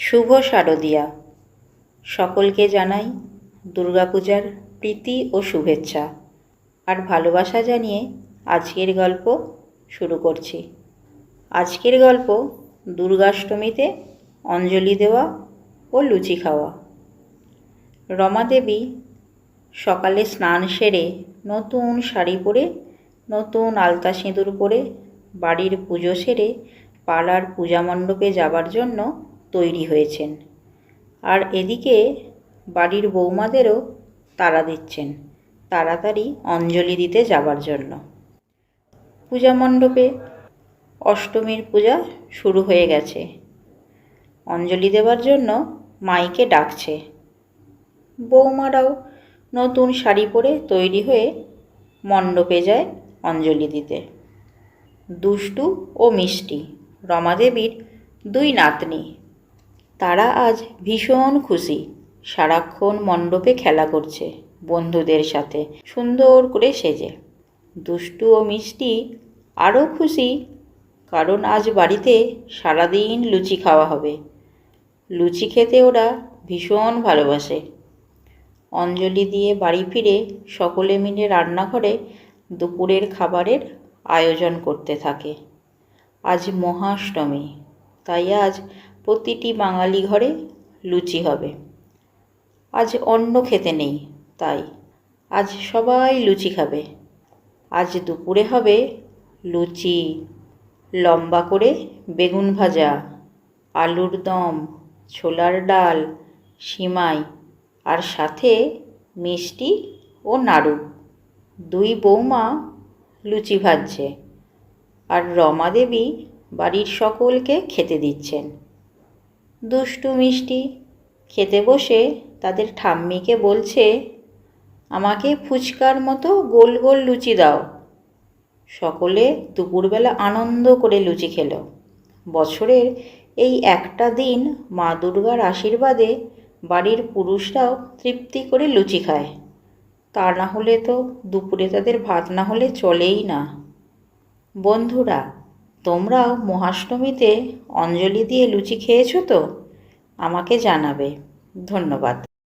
শুভ শারদিয়া। সকলকে জানাই দুর্গাপূজার প্রীতি ও শুভেচ্ছা। আর ভালোবাসা জানিয়ে আজকের গল্প শুরু করছি। আজকের গল্প দুর্গাষ্টমীতে অঞ্জলি দেওয়া ও লুচি খাওয়া। রমাদেবী সকালে স্নান সেরে নতুন শাড়ি পরে, নতুন আলতা সিঁদুর পরে বাড়ির পুজো সেরে পাড়ার পূজা মণ্ডপে যাবার জন্য তৈরি হয়েছেন। আর এদিকে বাড়ির বৌমাদেরও তাড়া দিচ্ছেন, তাড়াতাড়ি অঞ্জলি দিতে যাবার জন্য। পূজা মণ্ডপে অষ্টমীর পূজা শুরু হয়ে গেছে। অঞ্জলি দেওয়ার জন্য মাইকে ডাকছে। বৌমারাও নতুন শাড়ি পরে তৈরি হয়ে মণ্ডপে যায় অঞ্জলি দিতে। দুষ্টু ও মিষ্টি, রমাদেবীর দুই নাতনি তারা আজ ভীষণ খুশি। সারাক্ষণ মণ্ডপে খেলা করছে বন্ধুদের সাথে সুন্দর করে সেজে। দুষ্টু ও মিষ্টি আরও খুশি, কারণ আজ বাড়িতে সারাদিন লুচি খাওয়া হবে। লুচি খেতে ওরা ভীষণ ভালোবাসে। অঞ্জলি দিয়ে বাড়ি ফিরে সকলে মিলে রান্নাঘরে দুপুরের খাবারের আয়োজন করতে থাকে। আজ মহাষ্টমী, তাই আজ প্রতিটি বাঙালি ঘরে লুচি হবে। আজ অন্ন খেতে নেই, তাই আজ সবাই লুচি খাবে। আজ দুপুরে হবে লুচি, লম্বা করে বেগুন ভাজা, আলুর দম, ছোলার ডাল, সিমাই আর সাথে মিষ্টি ও নাড়ু। দুই বৌমা লুচি ভাজছে আর রমা দেবী বাড়ির সকলকে খেতে দিচ্ছেন। দুষ্টু মিষ্টি খেতে বসে তাদের ঠাম্মিকে বলছে, আমাকে ফুচকার মতো গোল গোল লুচি দাও। সকলে দুপুরবেলা আনন্দ করে লুচি খেলো। বছরের এই একটা দিন মা দুর্গার আশীর্বাদে বাড়ির পুরুষরাও তৃপ্তি করে লুচি খায়। তা না হলে তো দুপুরে তাদের ভাত না হলে চলেই না। বন্ধুরা তোমরাও মহাষ্টমীতে অঞ্জলি দিয়ে লুচি খেয়েছো তো? আমাকে জানাবে। ধন্যবাদ।